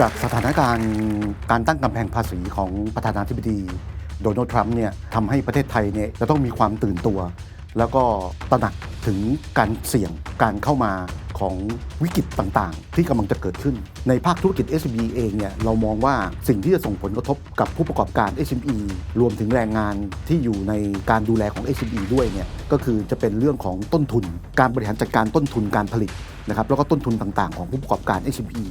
จากสถานการณ์การตั้งกำแพงภาษีของประธานาธิบดีโดนัลด์ทรัมป์เนี่ยทำให้ประเทศไทยเนี่ยจะต้องมีความตื่นตัว แล้วก็ตระหนักถึงการเสี่ยงการเข้ามาของวิกฤตต่างๆ ที่กำลังจะเกิดขึ้น ในภาคธุรกิจ SME เองเนี่ยเรามองว่าสิ่งที่จะส่งผลกระทบกับผู้ประกอบการ SME รวมถึงแรงงานที่อยู่ในการดูแลของ SME ด้วยเนี่ยก็คือจะเป็นเรื่องของต้นทุน การบริหารจัดการต้นทุนการผลิต นะครับแล้วก็ต้นทุนต่างๆ ของผู้ประกอบการ SME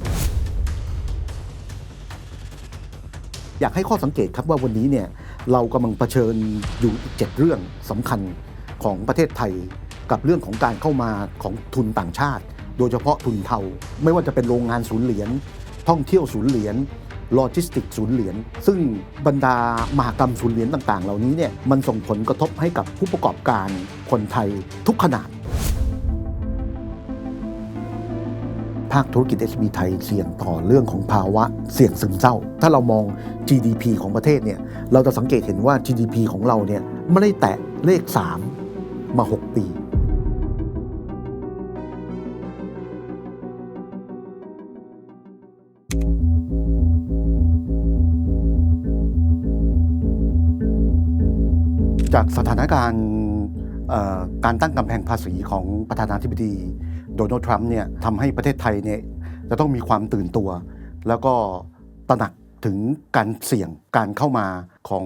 อยากให้ข้อสังเกตครับว่าวันนี้เนี่ยเรากำลังเผชิญอยู่อีกเจ็ดเรื่องสำคัญของประเทศไทย กับเรื่องของการเข้ามาของทุนต่างชาติ โดยเฉพาะทุนเทาไม่ว่าจะเป็นโรงงานศูนย์เหรียญท่องเที่ยวศูนย์เหรียญโลจิสติกศูนย์เหรียญซึ่งบรรดามหากรรมศูนย์เหรียญต่าง ๆ เหล่านี้เนี่ยมันส่งผลกระทบให้กับผู้ประกอบการคนไทยทุกขนาดาคธุรกิจ SME ไทยเสี่ยงต่อเรื่องของภาวะเสี่ยงซึมเศร้า ถ้าเรามอง GDP ของประเทศเนี่ยเราจะสังเกตเห็นว่า GDP ของเราเนี่ยไม่ได้แตะเลข 3 มา 6 ปีจากสถานการณ์การตั้งกำแพงภาษีของประธานาธิบดี โดนัลด์ทรัมป์เนี่ยทำให้ประเทศไทยเนี่ยจะต้องมีความตื่นตัว แล้วก็ตระหนักถึงการเสี่ยงการเข้ามาของ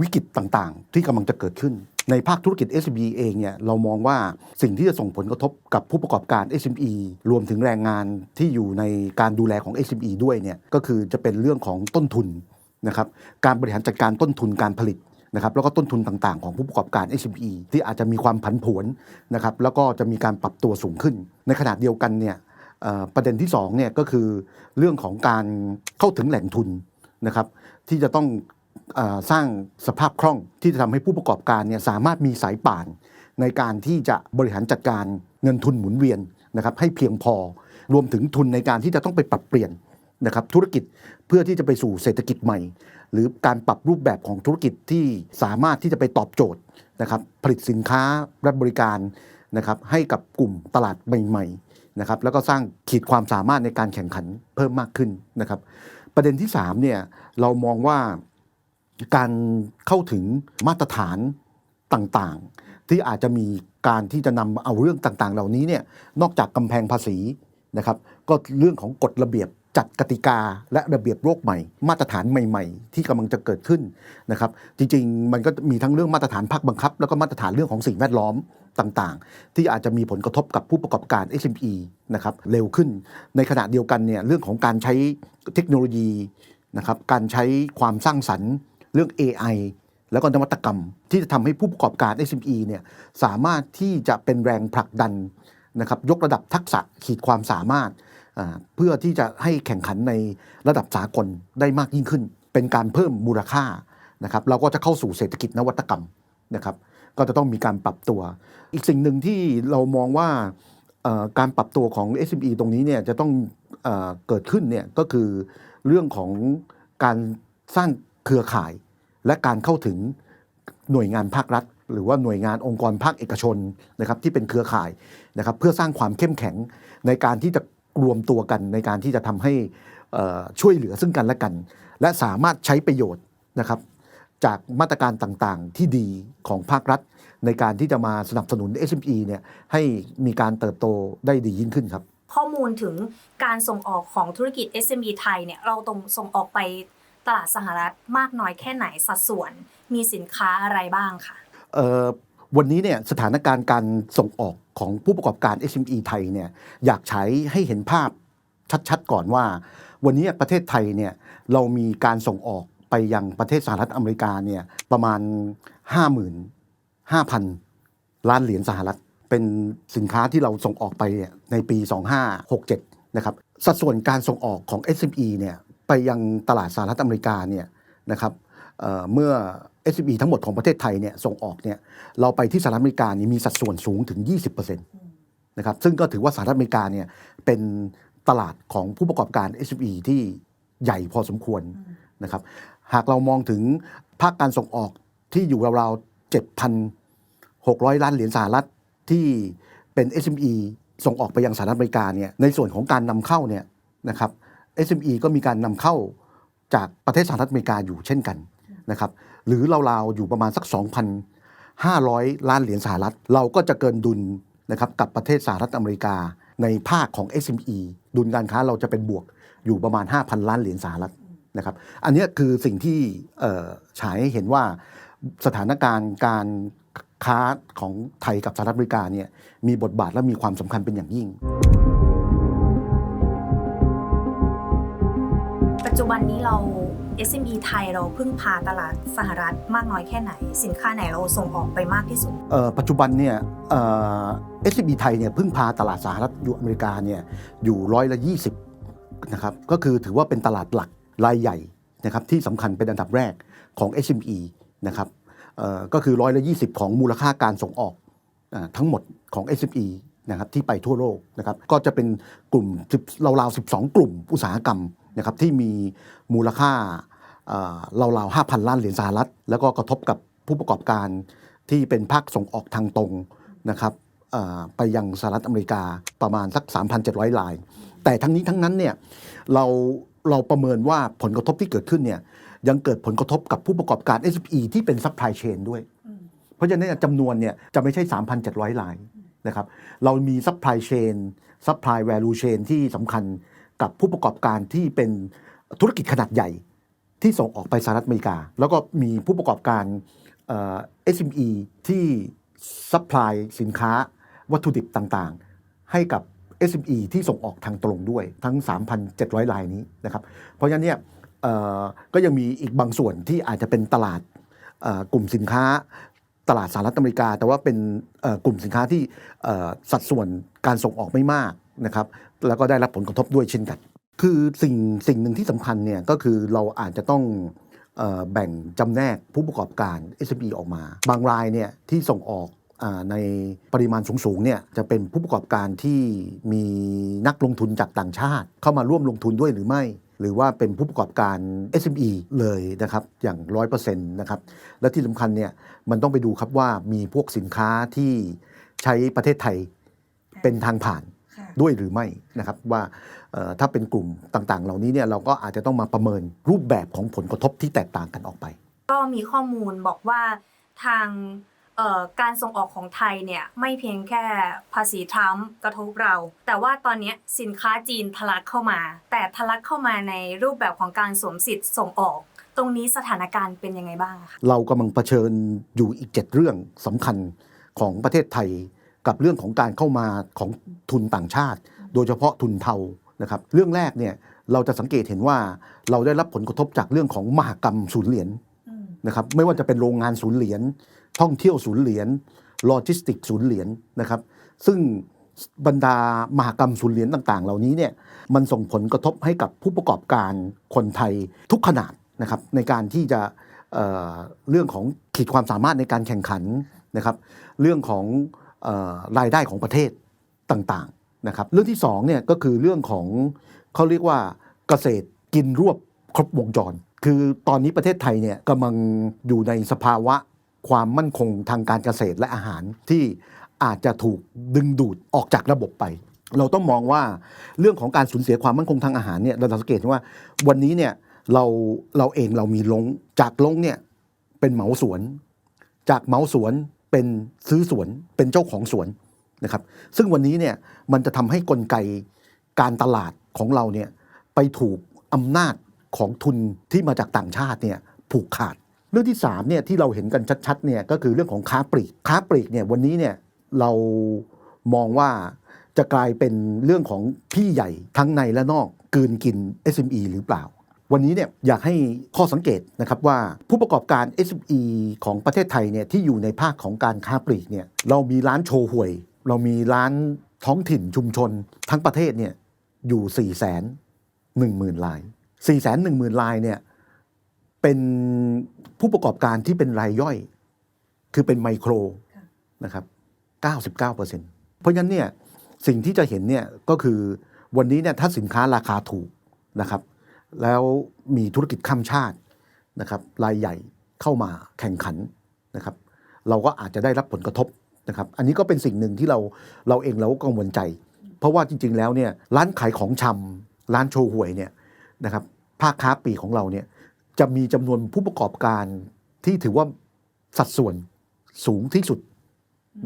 วิกฤตต่างๆ ที่กำลังจะเกิดขึ้น ในภาคธุรกิจ SME เองเนี่ยเรามองว่าสิ่งที่จะส่งผลกระทบกับผู้ประกอบการ SME รวมถึงแรงงานที่อยู่ในการดูแลของ SME ด้วยเนี่ยก็คือจะเป็นเรื่องของต้นทุนนะครับการบริหารจัดการต้นทุนการผลิต นะครับแล้วก็ต้นทุนต่างๆ ของผู้ประกอบการ SME ที่อาจจะมีความผันผวนนะครับแล้วก็จะมีการปรับตัวสูงขึ้น ในขณะเดียวกันเนี่ยประเด็นที่2เนี่ยก็คือเรื่องของการเข้าถึงแหล่งทุนนะครับที่จะต้องอสร้างสภาพคล่องที่จะทำให้ผู้ประกอบการเนี่ยสามารถมีสายป่าน ในการที่จะบริหารจัดการเงินทุนหมุนเวียนนะครับให้เพียงพอรวมถึงทุนในการที่จะต้องไปปรับเปลี่ยนนะครับธุรกิจเพื่อที่จะไปสู่เศรษฐกิจใหม่ หรือการปรับรูปแบบของธุรกิจที่สามารถที่จะไปตอบโจทย์นะครับผลิตสินค้าและบริการนะครับให้กับกลุ่มตลาดใหม่ๆนะครับแล้วก็สร้างขีดความสามารถในการแข่งขันเพิ่มมากขึ้นนะครับประเด็นที่3เนี่ยเรามองว่าการเข้าถึงมาตรฐานต่างๆ ที่อาจจะมีการที่จะนำเอาเรื่องต่างๆ เหล่านี้เนี่ยนอกจากกำแพงภาษีนะครับก็เรื่องของกฎระเบียบ จัดกติกาและระเบียบโลกใหม่ มาตรฐานใหม่ๆ ที่กำลังจะเกิดขึ้นนะครับจริงๆ มันก็มีทั้งเรื่องมาตรฐานภาคบังคับ แล้วก็มาตรฐานเรื่องของสิ่งแวดล้อมต่างๆ ที่อาจจะมีผลกระทบกับผู้ประกอบการ SME นะครับเร็วขึ้นในขณะเดียวกันเนี่ยเรื่องของการใช้เทคโนโลยีนะครับการใช้ความสร้างสรรค์เรื่อง AI แล้วก็นวัตกรรม ที่จะทำให้ผู้ประกอบการ SME เนี่ยสามารถที่จะเป็นแรงผลักดันนะครับยกระดับทักษะขีดความสามารถ เพื่อที่จะให้แข่งขันในระดับสากลได้มากยิ่งขึ้น เป็นการเพิ่มมูลค่านะครับเราก็จะเข้าสู่เศรษฐกิจนวัตกรรมนะครับ ก็จะต้องมีการปรับตัว อีกสิ่งหนึ่งที่เรามองว่าการปรับตัวของ SME ตรงนี้เนี่ยจะต้องเอเกิดขึ้นเนี่ยก็คือเรื่องของการสร้างเครือข่าย และการเข้าถึงหน่วยงานภาครัฐ หรือว่าหน่วยงานองค์กรภาคเอกชนนะครับที่เป็นเครือข่ายนะครับเพื่อสร้างความเข้มแข็งในการที่จะ รวมตัวกันในการที่จะทำให้เอ่อช่วยเหลือซึ่งกันและกัน และสามารถใช้ประโยชน์นะครับจากมาตรการต่างๆ ที่ดีของภาครัฐ ในการที่จะมาสนับสนุน SME เนี่ยให้มีการเติบโตได้ดียิ่งขึ้นครับ ข้อมูลถึงการส่งออกของธุรกิจ SME ไทยเนี่ยเราต้องส่งออกไปตลาดสหรัฐมากน้อยแค่ไหนสัดส่วน มีสินค้าอะไรบ้างค่ะเอ่อวันนี้เนี่ยสถานการณ์การส่งออก ของผู้ประกอบการ SME ไทยเนี่ยอยากใช้ให้เห็นภาพชัดๆ ก่อนว่า วันนี้ประเทศไทยเนี่ยเรามีการส่งออกไปยังประเทศสหรัฐอเมริกาเนี่ยประมาณ 55,000 ล้านเหรียญสหรัฐ เป็นสินค้าที่เราส่งออกไปเนี่ยในปี 2567 นะครับสัดส่วนการส่งออกของ SME เนี่ยไปยังตลาดสหรัฐอเมริกาเนี่ยนะครับเเมื่อ SME ทั้งหมดของประเทศไทยเนี่ยส่งออกเนี่ยเราไปที่สหรัฐอเมริกานี่มีสัดส่วนสูงถึง 20%นะครับซึ่งก็ถือว่าสหรัฐอเมริกาเนี่ยเป็นตลาดของผู้ประกอบการ SME ที่ใหญ่พอสมควรนะครับหากเรามองถึงภาคการส่งออกที่อยู่ราวๆ7,600 ล้านเหรียญสหรัฐที่เป็น SME ส่งออกไปยังสหรัฐอเมริกาเนี่ยในส่วนของการนำเข้าเนี่ยนะครับ SME ก็มีการนำเข้าจากประเทศสหรัฐอเมริกาอยู่เช่นกันนะครับ หรือราวๆอยู่ประมาณสัก 2,500 ล้านเหรียญสหรัฐ เราก็จะเกินดุลนะครับกับประเทศสหรัฐอเมริกา ในภาคของ SME ดุลการค้าเราจะเป็นบวกอยู่ประมาณ 5,000 ล้านเหรียญสหรัฐนะครับ อันนี้คือสิ่งที่ฉายให้เห็นว่าสถานการณ์การค้าของไทยกับสหรัฐอเมริกาเนี่ยมีบทบาทและมีความสำคัญเป็นอย่างยิ่ง ปัจจุบันนี้เรา SME ไทยเราพึ่งพาตลาดสหรัฐมากน้อยแค่ไหน สินค้าไหนเราส่งออกไปมากที่สุด ปัจจุบันเนี่ยเอ่อ SCB ไทยเนี่ยพึ่งพาตลาดสหรัฐอยู่อเมริกาเนี่ยอยู่ร้อยละ20นะครับก็คือถือว่าเป็นตลาดหลักรายใหญ่นะครับที่สำคัญเป็นอันดับแรกของ SME นะครับก็คือร้อยละ20ของมูลค่าการส่งออกอทั้งหมดของ SME นะครับที่ไปทั่วโลกนะครับก็จะเป็นกลุ่มราวๆ12 กลุ่มอุตสาหกรรม นะครับที่มีมูลค่าเอ่อราวๆ5,000ล้านเหรียญสหรัฐ แล้วก็กระทบกับผู้ประกอบการที่เป็นภาคส่งออกทางตรงนะครับเอ่อไปยังสหรัฐอเมริกาประมาณสัก 3,700 ลาย แต่ทั้งนี้ทั้งนั้นเนี่ยเราเราประเมินว่าผลกระทบที่เกิดขึ้นเนี่ยยังเกิดผลกระทบกับผู้ประกอบการ SME ที่เป็นซัพพลายเชนด้วย เพราะฉะนั้นเนยจำนวนเนี่ยจะไม่ใช่ 3,700 ลายนะครับ เรามีซัพพลายเชนซัพพลายแวลูเชนที่สำคัญ กับผู้ประกอบการที่เป็นธุรกิจขนาดใหญ่ที่ส่งออกไปสหรัฐอเมริกา แล้วก็มีผู้ประกอบการเอ่อ SME ที่ซัพพลายสินค้าวัตถุดิบต่างๆ ให้กับ SME ที่ส่งออกทางตรงด้วยทั้ง 3,700 รายนี้นะครับ เพราะฉะนั้นเนี่ยก็ยังมีอีกบางส่วนที่อาจจะเป็นตลาดกลุ่มสินค้าตลาดสหรัฐอเมริกา แต่ว่าเป็นกลุ่มสินค้าที่สัดส่วนการส่งออกไม่มาก นะครับแล้วก็ได้รับผลกระทบด้วยเช่นกัน คือสิ่งสิ่งหนึ่งที่สำคัญเนี่ยก็คือเราอาจจะต้องออแบ่งจำแนกผู้ประกอบการ SME ออกมา บางรายเนี่ยที่ส่งออกในปริมาณสูงๆเนี่ยจะเป็นผู้ประกอบการที่มีนักลงทุนจากต่างชาติ เข้ามาร่วมลงทุนด้วยหรือไม่ หรือว่าเป็นผู้ประกอบการ SME เลยนะครับอย่างร้อยเปอร์เซ็นต์นะครับและที่สำคัญเนี่ยมันต้องไปดูครับว่ามีพวกสินค้าที่ใช้ประเทศไทยเป็นทางผ่าน ด้วยหรือไม่นะครับว่าเอ่อถ้าเป็นกลุ่มต่างๆ เหล่านี้เนี่ยเราก็อาจจะต้องมาประเมินรูปแบบของผลกระทบที่แตกต่างกันออกไป ก็มีข้อมูลบอกว่าทางเอ่อการส่งออกของไทยเนี่ยไม่เพียงแค่ภาษีทรัมป์กระทบเรา แต่ว่าตอนเนี้ยสินค้าจีนทะลักเข้ามา แต่ทะลักเข้ามาในรูปแบบของการสวมสิทธิ์ส่งออก ตรงนี้สถานการณ์เป็นยังไงบ้างอะคะเรากำลังเผชิญอยู่อีก7เรื่องสำคัญของประเทศไทย กับเรื่องของการเข้ามาของทุนต่างชาติ โดยเฉพาะทุนเทานะครับเรื่องแรกเนี่ยเราจะสังเกตเห็นว่าเราได้รับผลกระทบจากเรื่องของมหกรรมศูนย์เหรียญนะครับไม่ว่าจะเป็นโรงงานศูนย์เหรียญท่องเที่ยวศูนย์เหรียญโลจิสติกศูนย์เหรียญนะครับซึ่งบรรดามหกรรมศูนย์เหรียญต่างๆ เหล่านี้เนี่ยมันส่งผลกระทบให้กับผู้ประกอบการคนไทยทุกขนาดนะครับในการที่จะเเรื่องของขีดความสามารถในการแข่งขันนะครับเรื่องของ รายได้ของประเทศต่างๆนะครับเรื่องที่สองเนี่ยก็คือเรื่องของเขาเรียกว่าเกษตรกินรวบครบวงจร คือตอนนี้ประเทศไทยเนี่ยกำลังอยู่ในสภาวะความมั่นคงทางการเกษตรและอาหารที่อาจจะถูกดึงดูดออกจากระบบไป เราต้องมองว่าเรื่องของการสูญเสียความมั่นคงทางอาหารเนี่ยเราสังเกตว่าวันนี้เนี่ยเราเราเองเรามีลงจากลงเนี่ยเป็นเหมาสวน จากเหมาสวน เป็นซื้อสวนเป็นเจ้าของสวนนะครับ ซึ่งวันนี้เนี่ยมันจะทำให้กลไกการตลาดของเราเนี่ยไปถูกอำนาจของทุนที่มาจากต่างชาติเนี่ยผูกขาด เรื่องที่3เนี่ยที่เราเห็นกันชัดๆเนี่ยก็คือเรื่องของค้าปลีกค้าปลีกเนี่ยวันนี้เนี่ยเรามองว่าจะกลายเป็นเรื่องของพี่ใหญ่ทั้งในและนอกกลืนกิน SME หรือเปล่า วันนี้เนี่ยอยากให้ข้อสังเกตนะครับว่าผู้ประกอบการ SME ของประเทศไทยเนี่ยที่อยู่ในภาคของการค้าปลีกเนี่ยเรามีร้านโชว์หวย เรามีร้านท้องถิ่นชุมชน ทั้งประเทศเนี่ยอยู่4ี่แสนหนึ่งหมื่นลาย4ี่แสนหนึ่งหมื่นลายเนี่ยเป็นผู้ประกอบการที่เป็นรายย่อย คือเป็นไมโครนะครับ99%เพราะฉะนั้นเนี่ยสิ่งที่จะเห็นเนี่ยก็คือวันนี้เนี่ยถ้าสินค้าราคาถูกนะครับ แล้วมีธุรกิจข้ามชาตินะครับรายใหญ่เข้ามาแข่งขันนะครับ เราก็อาจจะได้รับผลกระทบนะครับ อันนี้ก็เป็นสิ่งหนึ่งที่เราเราเองเราก็กังวลใจ เพราะว่าจริง ๆ แล้วเนี่ยร้านขายของชำร้านโชว์หวยเนี่ยนะครับภาคค้าปลีกของเราเนี่ยจะมีจำนวนผู้ประกอบการที่ถือว่าสัดส่วนสูงที่สุด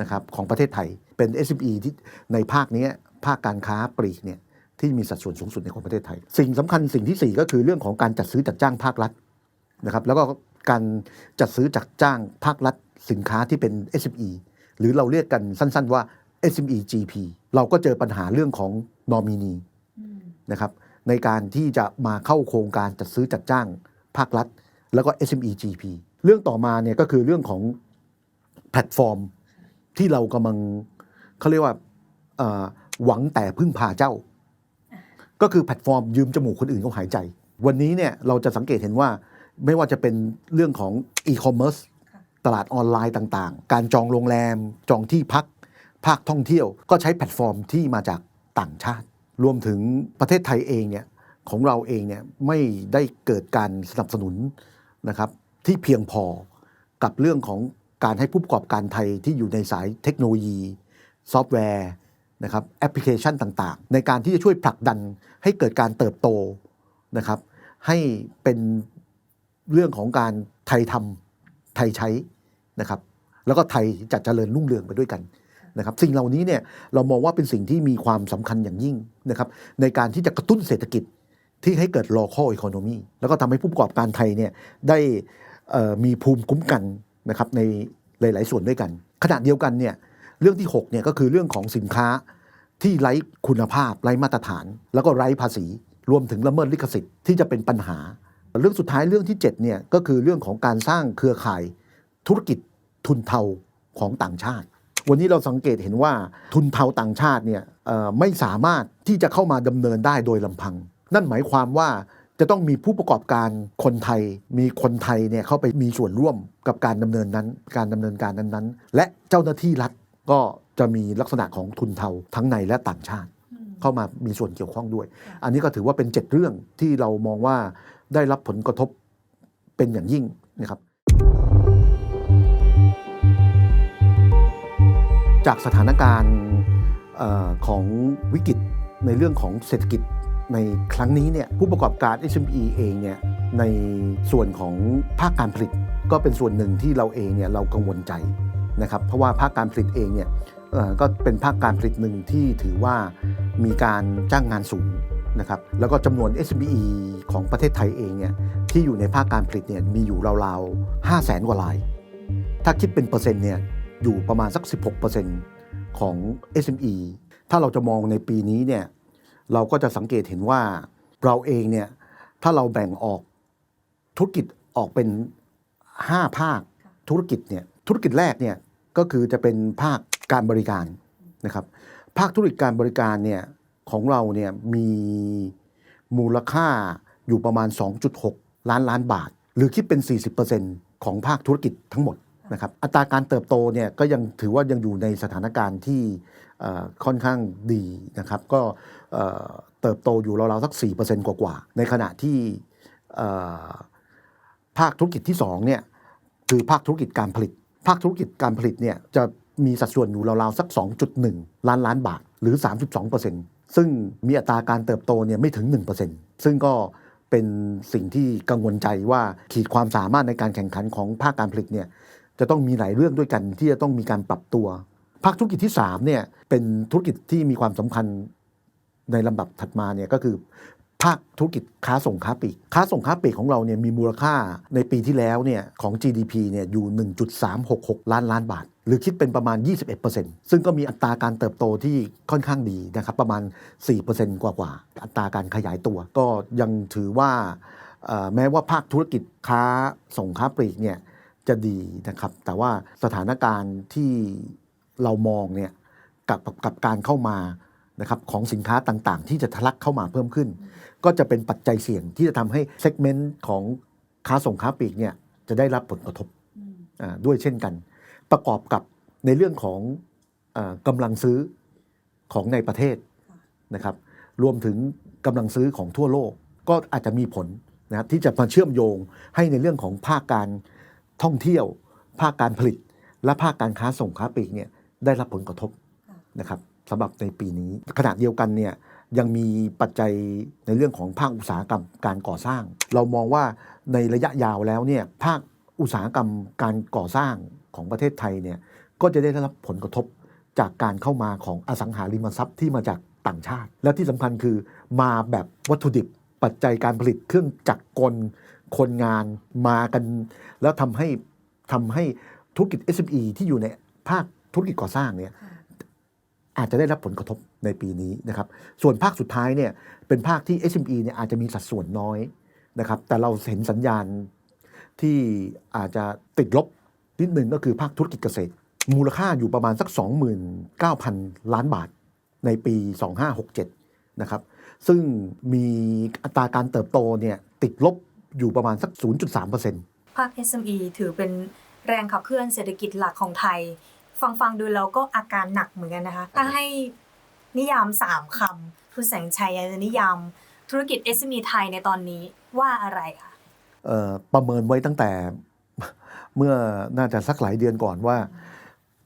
นะครับของประเทศไทยเป็น SME ที่ในภาคนี้ภาคการค้าปลีกเนี่ย ที่มีสัดส่วนสูงสุดในของประเทศไทย สิ่งสำคัญสิ่งที่ 4 ก็คือเรื่องของการจัดซื้อจัดจ้างภาครัฐนะครับแล้วก็การจัดซื้อจัดจ้างภาครัฐ สินค้าที่เป็น SME หรือเราเรียกกันสั้น ๆ ว่า SME GP เราก็เจอปัญหาเรื่องของนอมินีนะครับในการที่จะมาเข้าโครงการจัดซื้อจัดจ้างภาครัฐ แล้วก็ SME GP เรื่องต่อมาเนี่ยก็คือเรื่องของแพลตฟอร์มที่เรากำลังเขาเรียกว่าหวังแต่พึ่งพาเจ้า ก็คือแพลตฟอร์มยืมจมูกคนอื่นเขาหายใจ วันนี้เนี่ยเราจะสังเกตเห็นว่าไม่ว่าจะเป็นเรื่องของอีคอมเมิร์ซตลาดออนไลน์ต่างๆ การจองโรงแรม จองที่พัก ภาคท่องเที่ยว ก็ใช้แพลตฟอร์มที่มาจากต่างชาติ รวมถึงประเทศไทยเองเนี่ยของเราเองเนี่ยไม่ได้เกิดการสนับสนุนนะครับที่เพียงพอกับเรื่องของการให้ผู้ประกอบการไทยที่อยู่ในสายเทคโนโลยี ซอฟต์แวร์ นะครับแอปพลิเคชันต่างๆ ในการที่จะช่วยผลักดันให้เกิดการเติบโตนะครับ ให้เป็นเรื่องของการไทยทำไทยใช้นะครับ แล้วก็ไทยจะเจริญรุ่งเรืองไปด้วยกันนะครับ สิ่งเหล่านี้เนี่ยเรามองว่าเป็นสิ่งที่มีความสำคัญอย่างยิ่งนะครับ ในการที่จะกระตุ้นเศรษฐกิจที่ให้เกิด local economy แล้วก็ทำให้ผู้ประกอบการไทยเนี่ยได้มีภูมิคุ้มกันนะครับในหลาย ๆ ส่วนด้วยกันขณะเดียวกันเนี่ย เรื่องที่6เนี่ยก็คือเรื่องของสินค้าที่ไร้คุณภาพไร้มาตรฐาน แล้วก็ไร้ภาษี รวมถึงละเมิดลิขสิทธิ์ที่จะเป็นปัญหา เรื่องสุดท้ายเรื่องที่7เนี่ยก็คือเรื่องของการสร้างเครือข่ายธุรกิจทุนเทาของต่างชาติ วันนี้เราสังเกตเห็นว่าทุนเทาต่างชาติเนี่ยไม่สามารถที่จะเข้ามาดำเนินได้โดยลำพัง นั่นหมายความว่าจะต้องมีผู้ประกอบการคนไทย มีคนไทยเนี่ยเข้าไปมีส่วนร่วมกับการดำเนินนั้น การดำเนินการนั้นๆ และเจ้าหน้าที่รัฐ ก็จะมีลักษณะของทุนเทาทั้งในและต่างชาติ เข้ามามีส่วนเกี่ยวข้องด้วย อันนี้ก็ถือว่าเป็น 7 เรื่องที่เรามองว่าได้รับผลกระทบเป็นอย่างยิ่งนะครับ จากสถานการณ์เออของวิกฤตในเรื่องของเศรษฐกิจในครั้งนี้เนี่ยผู้ประกอบการ SME เองเนี่ยในส่วนของภาคการผลิตก็เป็นส่วนหนึ่งที่เราเองเนี่ยเรากังวลใจ นะครับเพราะว่าภาคการผลิตเองเนี่ยก็เป็นภาคการผลิตหนึ่งที่ถือว่ามีการจ้างงานสูงนะครับแล้วก็จำนวน SME ของประเทศไทยเองเนี่ยที่อยู่ในภาคการผลิตเนี่ยมีอยู่ราวๆ 5 0 0แสนกว่าราย ถ้าคิดเป็นเปอร์เซ็นต์เนี่ยอยู่ประมาณสัก 16%ของ SME ถ้าเราจะมองในปีนี้เนี่ยเราก็จะสังเกตเห็นว่าเราเองเนี่ยถ้าเราแบ่งออกธุรกิจออกเป็น 5 ภาคธุรกิจเนี่ยธุรกิจแรกเนี่ย ก็คือจะเป็นภาคการบริการนะครับ ภาคธุรกิจการบริการเนี่ยของเราเนี่ยมีมูลค่าอยู่ประมาณ 2.6 ล้านล้านบาท หรือคิดเป็น 40%ของภาคธุรกิจทั้งหมดนะครับอัตราการเติบโตเนี่ยก็ยังถือว่ายังอยู่ในสถานการณ์ที่ค่อนข้างดีนะครับ ก็เติบโตอยู่ราวๆสัก 4%กว่าๆในขณะที่ภาคธุรกิจที่2เนี่ยคือภาคธุรกิจการผลิต ภาคธุรกิจการผลิตเนี่ยจะมีสัดส่วนอยู่ราวๆสัก 2.1 ล้านล้านบาทหรือ 32%ซึ่งมีอัตราการเติบโตเนี่ยไม่ถึง 1%ซึ่งก็เป็นสิ่งที่กังวลใจว่าขีดความสามารถในการแข่งขันของภาคการผลิตเนี่ยจะต้องมีหลายเรื่องด้วยกันที่จะต้องมีการปรับตัว ภาคธุรกิจที่3เนี่ยเป็นธุรกิจที่มีความสำคัญในลำดับถัดมาเนี่ยก็คือ ภาคธุรกิจค้าส่งค้าปลีกค้าส่งค้าปลีกของเราเนี่ยมีมูลค่าในปีที่แล้วเนี่ยของ GDP เนี่ยอยู่ 1.366 ล้านล้านบาท หรือคิดเป็นประมาณ 21%ซึ่งก็มีอัตราการเติบโตที่ค่อนข้างดีนะครับประมาณ 4%กว่ากว่าอัตราการขยายตัว ก็ยังถือว่าแม้ว่าภาคธุรกิจค้าส่งค้าปลีกเนี่ยจะดีนะครับ แต่ว่าสถานการณ์ที่เรามองเนี่ยกับกับการเข้ามานะครับของสินค้าต่างๆ ที่จะทะลักเข้ามาเพิ่มขึ้น ก็จะเป็นปัจจัยเสี่ยงที่จะทำให้เซกเมนต์ของค้าส่งค้าปลีกเนี่ยจะได้รับผลกระทบด้วยเช่นกัน ประกอบกับในเรื่องของอกำลังซื้อของในประเทศนะครับรวมถึงกำลังซื้อของทั่วโลกก็อาจจะมีผลนะครับที่จะมาเชื่อมโยงให้ในเรื่องของภาคการท่องเที่ยว ภาคการผลิต และภาคการค้าส่งค้าปลีกเนี่ยได้รับผลกระทบนะครับสำหรับในปีนี้ขณะเดียวกันเนี่ย ยังมีปัจจัยในเรื่องของภาคอุตสาหกรรมการก่อสร้าง เรามองว่าในระยะยาวแล้วเนี่ยภาคอุตสาหกรรมการก่อสร้างของประเทศไทยเนี่ยก็จะได้รับผลกระทบจากการเข้ามาของอสังหาริมทรัพย์ที่มาจากต่างชาติ และที่สำคัญคือมาแบบวัตถุดิบปัจจัยการผลิตเครื่องจักรกลคนงานมากัน แล้วทำให้ทำให้ธุรกิจ SME ที่อยู่ในภาคธุรกิจก่อสร้างเนี่ย อาจจะได้รับผลกระทบในปีนี้นะครับ ส่วนภาคสุดท้ายเนี่ยเป็นภาคที่ SME เนี่ยอาจจะมีสัดส่วนน้อยนะครับ แต่เราเห็นสัญญาณที่อาจจะติดลบนิดหนึ่งก็คือภาคธุรกิจเกษตร มูลค่าอยู่ประมาณสัก 29,000 ล้านบาทในปี 2567 นะครับ ซึ่งมีอัตราการเติบโตเนี่ยติดลบอยู่ประมาณสัก 0.3%ภาค SME ถือเป็นแรงขับเคลื่อนเศรษฐกิจหลักของไทย ฟังฟังๆดูแล้วก็อาการหนักเหมือนกันนะคะ ถ้าให้นิยามสามคำคุณแสงชัยจะนิยามธุรกิจ SME ไทยในตอนนี้ว่าอะไรคะเอ่อประเมินไว้ตั้งแต่เมื่อน่าจะสักหลายเดือนก่อนว่า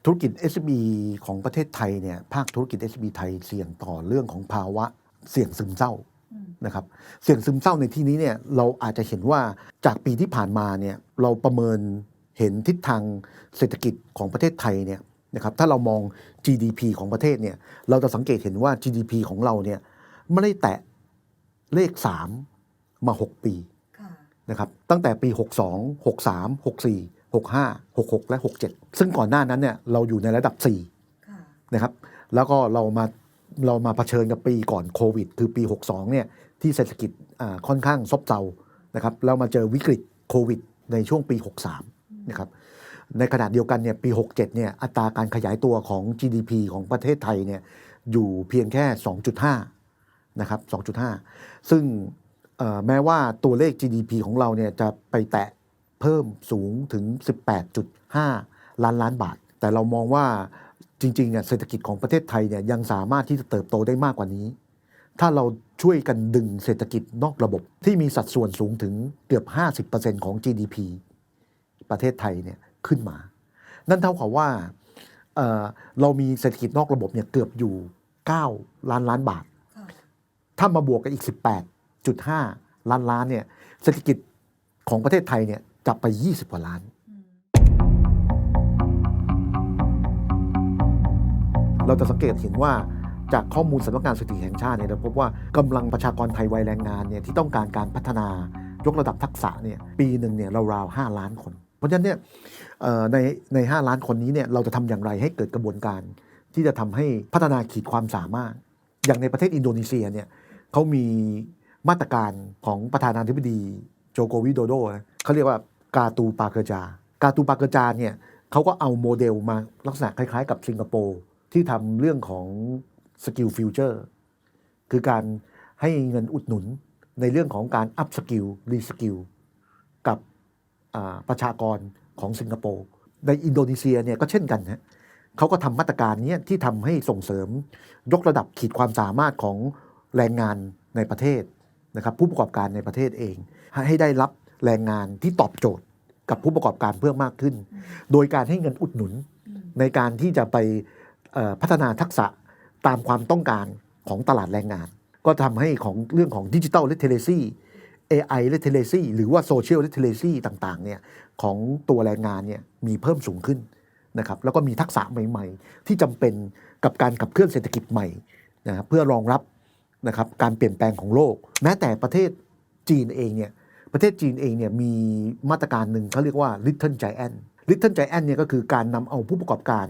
ธุรกิจ SME ของประเทศไทยเนี่ยภาคธุรกิจ SME ไทยเสี่ยงต่อเรื่องของภาวะเสี่ยงซึมเศร้านะครับเสี่ยงซึมเศร้าในที่นี้เนี่ยเราอาจจะเห็นว่าจากปีที่ผ่านมาเนี่ยเราประเมินเห็นทิศทางเศรษฐกิจของประเทศไทยเนี่ย นะครับถ้าเรามอง GDP ของประเทศเนี่ยเราจะสังเกตเห็นว่า GDP ของเราเนี่ยไม่ได้แตะเลข 3 มา 6 ปีนะครับตั้งแต่ปี 62 63 64 65 66 และ 67 ซึ่งก่อนหน้านั้นเนี่ยเราอยู่ในระดับ4นะครับแล้วก็เรามาเรามาเผชิญกับปีก่อนโควิด คือปี 62เนี่ยที่เศรษฐกิจอ่าค่อนข้างซบเซานะครับแล้วมาเจอวิกฤตโควิดในช่วงปี 63นะครับ ในขณะเดียวกันเนี่ยปี 67เนี่ยอัตราการขยายตัวของ GDP ของประเทศไทยเนี่ยอยู่เพียงแค่ 2.5 นะครับ 2.5 ซึ่งเอ่อแม้ว่าตัวเลข GDP ของเราเนี่ยจะไปแตะเพิ่มสูงถึง 18.5 ล้านล้านบาท แต่เรามองว่าจริงๆเนี่ยเศรษฐกิจของประเทศไทยเนี่ยยังสามารถที่จะเติบโตได้มากกว่านี้ ถ้าเราช่วยกันดึงเศรษฐกิจนอกระบบที่มีสัดส่วนสูงถึงเกือบ 50%ของ GDP ประเทศไทยเนี่ย ขึ้นมา นั่นเท่ากับว่าเอ่อเรามีเศรษฐกิจนอกระบบเนี่ยเกือบอยู่ 9 ล้านล้านบาท ถ้ามาบวกกันอีก 18.5 ล้านล้านเนี่ยเศรษฐกิจของประเทศไทยเนี่ยจะไป 20 กว่าล้านเราจะสังเกตเห็นว่าจากข้อมูลสำนักงานสถิติแห่งชาติเนี่ยเราพบว่ากำลังประชากรไทยวัยแรงงานเนี่ยที่ต้องการการพัฒนายกระดับทักษะเนี่ยปีหนึ่งเนี่ยราวๆ5ล้านคน เพราะฉะนั้นเนี่ยเอ่อในใน5ล้านคนนี้เนี่ยเราจะทำอย่างไรให้เกิดกระบวนการ ที่จะทำให้พัฒนาขีดความสามารถ อย่างในประเทศอินโดนีเซียเนี่ยเขามีมาตรการของประธานาธิบดีโจโกวิโดโดนะเขาเรียกว่ากาตูปาเกจา กาตูปาเกจาเนี่ยเขาก็เอาโมเดลมาลักษณะคล้าย ๆ กับสิงคโปร์ที่ทำเรื่องของสกิลฟิวเจอร์คือการให้เงินอุดหนุนในเรื่องของการอัพสกิลรีสกิล ประชากรของสิงคโปร์ในอินโดนีเซียเนี่ยก็เช่นกันฮะเขาก็ทำมาตรการนี้ที่ทำให้ส่งเสริมยกระดับขีดความสามารถของแรงงานในประเทศนะครับผู้ประกอบการในประเทศเอง ให้ได้รับแรงงานที่ตอบโจทย์กับผู้ประกอบการเพิ่มมากขึ้น โดยการให้เงินอุดหนุนในการที่จะไปพัฒนาทักษะตามความต้องการของตลาดแรงงาน ก็ทำให้ของเรื่องของดิจิ t a ล l ล t เทเลซี่ AI literacy หรือว่า social literacy ต่างๆเนี่ยของตัวแรงงานเนี่ยมีเพิ่มสูงขึ้นนะครับแล้วก็มีทักษะใหม่ ๆ ที่จำเป็นกับการขับเคลื่อนเศรษฐกิจใหม่นะครับเพื่อรองรับนะครับการเปลี่ยนแปลงของโลก แม้แต่ประเทศจีนเองเนี่ยประเทศจีนเองเนี่ยมีมาตรการหนึ่งเขาเรียกว่า Little Giant Little Giant เนี่ยก็คือการนำเอาผู้ประกอบการ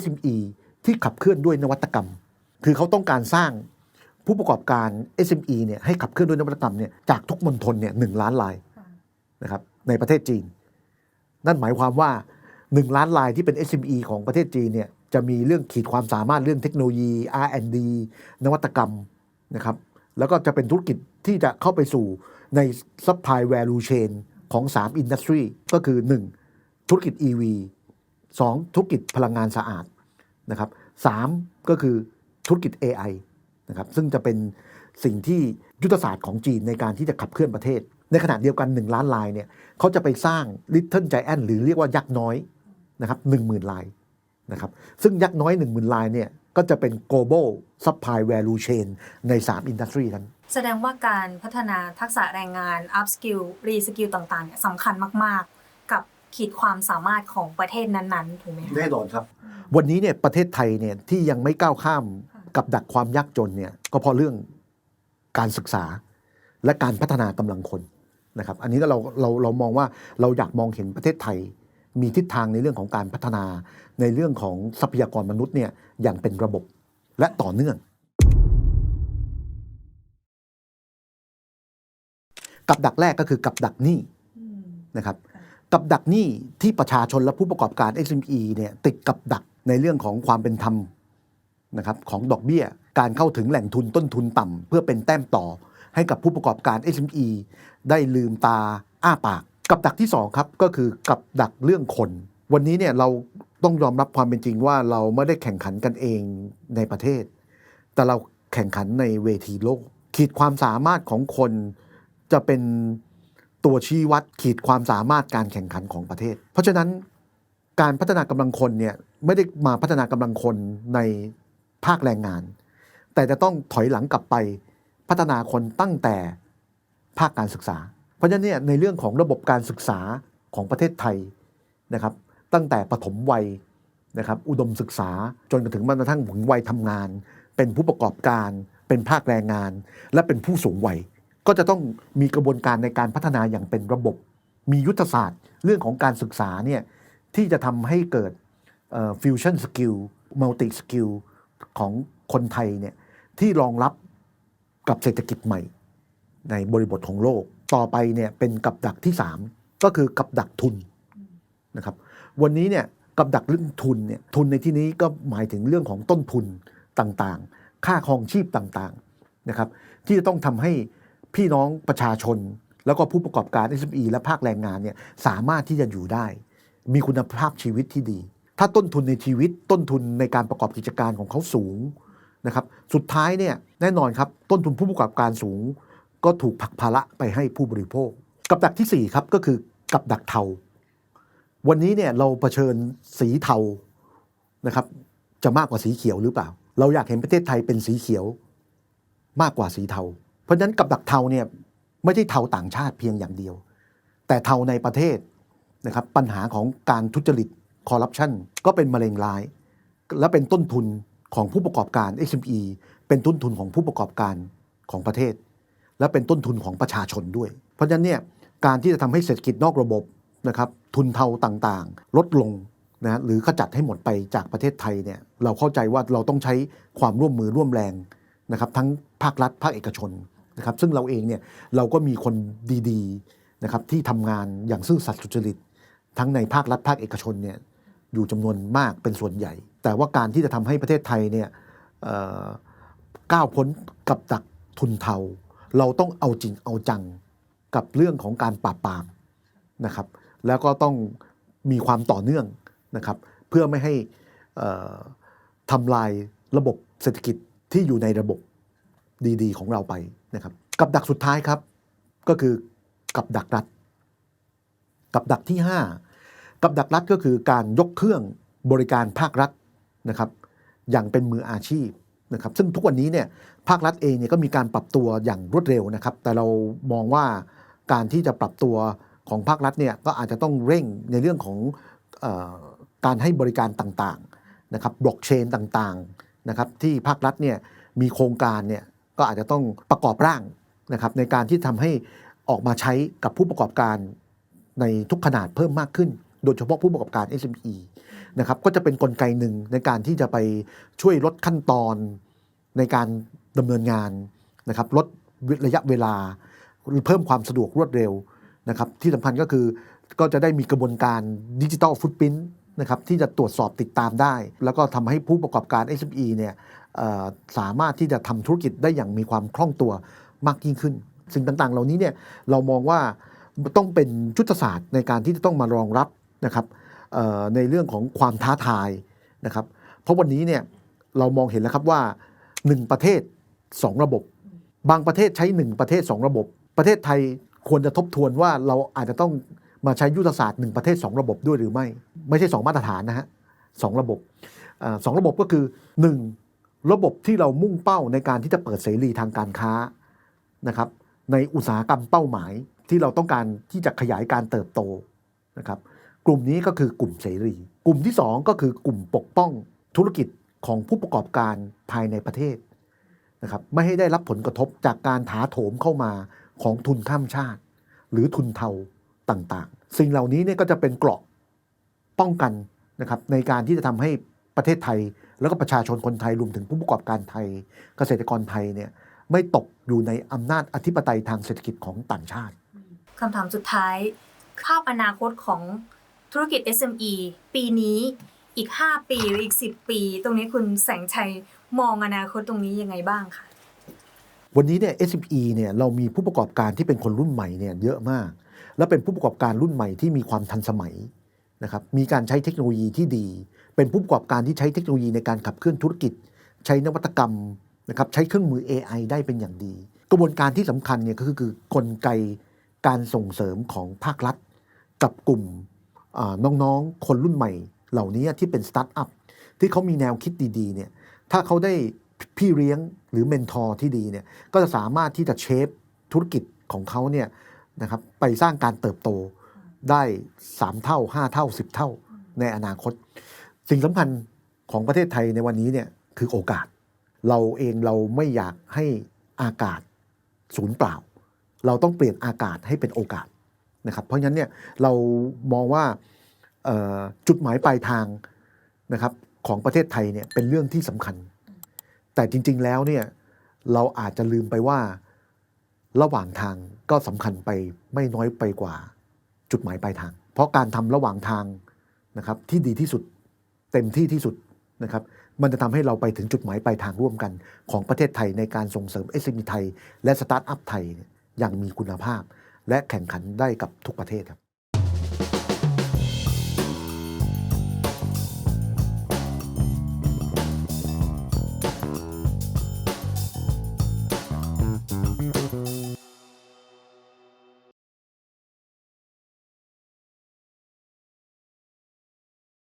SME ที่ขับเคลื่อนด้วยนวัตกรรม คือเขาต้องการสร้าง ผู้ประกอบการ SME เนี่ยให้ขับเคลื่อนด้วยนวัตกรรมเนี่ยจากทุกมณฑลเนี่ยหนึ่งล้านลายนะครับในประเทศจีน นั่นหมายความว่า 1 ล้านลายที่เป็น SME ของประเทศจีนเนี่ยจะมีเรื่องขีดความสามารถเรื่องเทคโนโลยี R&D นวัตกรรมนะครับแล้วก็จะเป็นธุรกิจที่จะเข้าไปสู่ใน supply value chain ของ3 industry ก็คือ 1. ธุรกิจ EV 2. ธุรกิจพลังงานสะอาดนะครับสามก็คือธุรกิจ AI นะครับซึ่งจะเป็นสิ่งที่ยุทธศาสตร์ของจีนในการที่จะขับเคลื่อนประเทศ ในขณะเดียวกัน 1 ล้านลายเนี่ยเขาจะไปสร้าง Little Giant หรือเรียกว่ายักษ์น้อยนะครับหนึ่งหมื่นลายนะครับซึ่งยักษ์น้อย 1 0,000ลายเนี่ยก็จะเป็น global supply value chain ใน3 industry นั้น แสดงว่าการพัฒนาทักษะแรงงาน up skill re skill ต่างๆเนี่ยสำคัญมาก ๆ กับขีดความสามารถของประเทศนั้น ๆ ถูกไหมคะแน่นอนครับ วันนี้เนี่ยประเทศไทยเนี่ยที่ยังไม่ก้าวข้าม กับดักความยากจนเนี่ยก็เพราะเรื่องการศึกษาและการพัฒนากำลังคนนะครับ อันนี้ก็เราเราเรามองว่าเราอยากมองเห็นประเทศไทย มีทิศทางในเรื่องของการพัฒนา ในเรื่องของทรัพยากรมนุษย์เนี่ยอย่างเป็นระบบและต่อเนื่อง กับดักแรกก็คือกับดักหนี้นะครับ กับดักหนี้ที่ประชาชนและผู้ประกอบการ SME เนี่ยติดกับดักในเรื่องของความเป็นธรรม นะครับของดอกเบี้ย การเข้าถึงแหล่งทุนต้นทุนต่ำ เพื่อเป็นแต้มต่อให้กับผู้ประกอบการ SME ได้ลืมตาอ้าปาก กับดักที่สองครับก็คือกับดักเรื่องคน วันนี้เนี่ยเราต้องยอมรับความเป็นจริงว่าเราไม่ได้แข่งขันกันเองในประเทศ แต่เราแข่งขันในเวทีโลก ขีดความสามารถของคนจะเป็นตัวชี้วัดขีดความสามารถการแข่งขันของประเทศ เพราะฉะนั้นการพัฒนากำลังคนเนี่ยไม่ได้มาพัฒนากำลังคนใน ภาคแรงงาน แต่จะต้องถอยหลังกลับไปพัฒนาคนตั้งแต่ภาคการศึกษา เพราะฉะนั้นเนี่ยในเรื่องของระบบการศึกษาของประเทศไทยนะครับ ตั้งแต่ปฐมวัยนะครับอุดมศึกษาจนกระถึงแม้กระทั่งถึงวัยทำงาน เป็นผู้ประกอบการ เป็นภาคแรงงาน และเป็นผู้สูงวัย ก็จะต้องมีกระบวนการในการพัฒนาอย่างเป็นระบบ มียุทธศาสตร์ เรื่องของการศึกษาเนี่ยที่จะทำให้เกิดฟิวชั่นสกิลมัลติสกิล ของคนไทยเนี่ยที่รองรับกับเศรษฐกิจใหม่ ในบริบทของโลก ต่อไปเนี่ยเป็นกับดักที่ 3 ก็คือกับดักทุนนะครับวันนี้เนี่ยกับดักเรื่องทุนเนี่ยทุนในที่นี้ก็หมายถึงเรื่องของต้นทุนต่างๆ ค่าครองชีพต่างๆนะครับที่จะต้องทำให้พี่น้องประชาชน แล้วก็ผู้ประกอบการ SME และภาคแรงงานเนี่ยสามารถที่จะอยู่ได้ มีคุณภาพชีวิตที่ดี ถ้าต้นทุนในชีวิตต้นทุนในการประกอบกิจการของเขาสูงนะครับสุดท้ายเนี่ยแน่นอนครับต้นทุนผู้ประกอบการสูง ก็ถูกผลักภาระไปให้ผู้บริโภค กับดักที่ 4 ครับก็คือกับดักเทา วันนี้เนี่ยเราเผชิญสีเทานะครับจะมากกว่าสีเขียวหรือเปล่า เราอยากเห็นประเทศไทยเป็นสีเขียวมากกว่าสีเทา เพราะฉะนั้นกับดักเทาเนี่ยไม่ใช่เทาต่างชาติเพียงอย่างเดียว แต่เทาในประเทศนะครับปัญหาของการทุจริต คอร์รัปชันก็เป็นมะเร็งร้าย และเป็นต้นทุนของผู้ประกอบการ SME เป็นต้นทุนของผู้ประกอบการของประเทศ และเป็นต้นทุนของประชาชนด้วย เพราะฉะนั้นเนี่ยการที่จะทำให้เศรษฐกิจนอกระบบนะครับทุนเทาต่างๆ ลดลงนะหรือขจัดให้หมดไปจากประเทศไทยเนี่ยเราเข้าใจว่าเราต้องใช้ความร่วมมือร่วมแรงนะครับทั้งภาครัฐภาคเอกชนนะครับซึ่งเราเองเนี่ยเราก็มีคนดีๆนะครับที่ทำงานอย่างซื่อสัตย์สุจริต ทั้งในภาครัฐภาคเอกชนเนี่ย อยู่จำนวนมากเป็นส่วนใหญ่ แต่ว่าการที่จะทำให้ประเทศไทยเนี่ยก้าวพ้นกับดักทุนเทา เราต้องเอาจริงเอาจังกับเรื่องของการปราบปรามนะครับ แล้วก็ต้องมีความต่อเนื่องนะครับ เพื่อไม่ให้ทำลายระบบเศรษฐกิจที่อยู่ในระบบดีๆ ของเราไปนะครับ กับดักสุดท้ายครับ ก็คือกับดักรัฐ กับดักที่ 5 กับดักรัฐก็คือการยกเครื่องบริการภาครัฐนะครับ อย่างเป็นมืออาชีพนะครับ ซึ่งทุกวันนี้เนี่ยภาครัฐเองเนี่ยก็มีการปรับตัวอย่างรวดเร็วนะครับ แต่เรามองว่าการที่จะปรับตัวของภาครัฐเนี่ยก็อาจจะต้องเร่งในเรื่องของออการให้บริการต่างๆนะครับบล็อกเชนต่างๆนะครับ ที่ภาครัฐเนี่ยมีโครงการเนี่ยก็อาจจะต้องประกอบร่างนะครับ ในการที่ทำให้ออกมาใช้กับผู้ประกอบการในทุกขนาดเพิ่มมากขึ้น โดยเฉพาะผู้ประกอบการ SME นะครับก็จะเป็นนกลไกหนึ่งในการที่จะไปช่วยลดขั้นตอนในการดำเนินงานนะครับลดระยะเวลาเพิ่มความสะดวกรวดเร็วนะครับที่สำคัญก็คือก็จะได้มีกระบวนการดิจิ t a ลฟุตพิ้นนะครับที่จะตรวจสอบติดตามได้ แล้วก็ทำให้ผู้ประกอบการ SME เนี่ยเอ่อสามารถที่จะทำธุรกิจได้อย่างมีความคล่องตัวมากยิ่งขึ้น สิ่งต่างๆ เหล่านี้เนี่ยเรามองว่าต้องเป็นยุทธศาสตร์ในการที่จะต้องมารองรับ นะครับในเรื่องของความท้าทายนะครับเพราะวันนี้เนี่ยเรามองเห็นแล้วครับว่า 1 ประเทศ 2 ระบบ บางประเทศใช้ 1 ประเทศ 2 ระบบ ประเทศไทยควรจะทบทวนว่าเราอาจจะต้องมาใช้ยุทธศาสตร์ 1 ประเทศ 2 ระบบด้วยหรือไม่ ไม่ใช่ 2 มาตรฐานนะฮะสองระบบสองระบบก็คือ 1 ระบบที่เรามุ่งเป้าในการที่จะเปิดเสรีทางการค้านะครับในอุตสาหกรรมเป้าหมายที่เราต้องการที่จะขยายการเติบโตนะครับ กลุ่มนี้ก็คือกลุ่มเสรี กลุ่มที่สองก็คือกลุ่มปกป้องธุรกิจของผู้ประกอบการภายในประเทศนะครับไม่ให้ได้รับผลกระทบจากการถาโถมเข้ามาของทุนข้ามชาติ หรือทุนเทาต่างๆ สิ่งเหล่านี้เนี่ยก็จะเป็นเกราะป้องกันนะครับในการที่จะทำให้ประเทศไทย แล้วก็ประชาชนคนไทยรวมถึงผู้ประกอบการไทย เกษตรกรไทยเนี่ยไม่ตกอยู่ในอำนาจอธิปไตยทางเศรษฐกิจของต่างชาติคำถามสุดท้ายภาพอนาคตของ ธุรกิจ SME ปีนี้อีก 5 ปีหรืออีก 10 ปี ตรงนี้คุณแสงชัยมองอนาคตตรงนี้ยังไงบ้างคะวันนี้เนี่ย SME เนี่ยเรามีผู้ประกอบการที่เป็นคนรุ่นใหม่เนี่ยเยอะมาก และเป็นผู้ประกอบการรุ่นใหม่ที่มีความทันสมัยนะครับมีการใช้เทคโนโลยีที่ดี เป็นผู้ประกอบการที่ใช้เทคโนโลยีในการขับเคลื่อนธุรกิจ ใช้นวัตกรรมนะครับใช้เครื่องมือ AI ได้เป็นอย่างดี กระบวนการที่สำคัญเนี่ยก็คือคือกลไกการส่งเสริมของภาครัฐ กับกลุ่ม น้องๆ คนรุ่นใหม่เหล่านี้ที่เป็นสตาร์ทอัพที่เขามีแนวคิดดีๆเนี่ยถ้าเขาได้พี่เลี้ยงหรือเมนทอร์ที่ดีเนี่ยก็จะสามารถที่จะเชฟธุรกิจของเขาเนี่ยนะครับไปสร้างการเติบโตได้ 3 เท่า 5 เท่า 10 เท่าในอนาคต สิ่งสำคัญของประเทศไทยในวันนี้เนี่ยคือโอกาส เราเองเราไม่อยากให้อากาศศูนย์เปล่า เราต้องเปลี่ยนอากาศให้เป็นโอกาส นะครับเพราะฉะนั้นเนี่ยเรามองว่าจุดหมายปลายทางนะครับของประเทศไทยเนี่ยเป็นเรื่องที่สำคัญ แต่จริง ๆแล้วเนี่ยเราอาจจะลืมไปว่าระหว่างทางก็สำคัญไปไม่น้อยไปกว่าจุดหมายปลายทาง เพราะการทำระหว่างทางนะครับที่ดีที่สุดเต็มที่ที่สุดนะครับมันจะทำให้เราไปถึงจุดหมายปลายทางร่วมกัน ของประเทศไทยในการส่งเสริม SME ไทย และสตาร์ทอัพไทยอย่างมีคุณภาพ และแข่งขันได้กับทุกประเทศครับ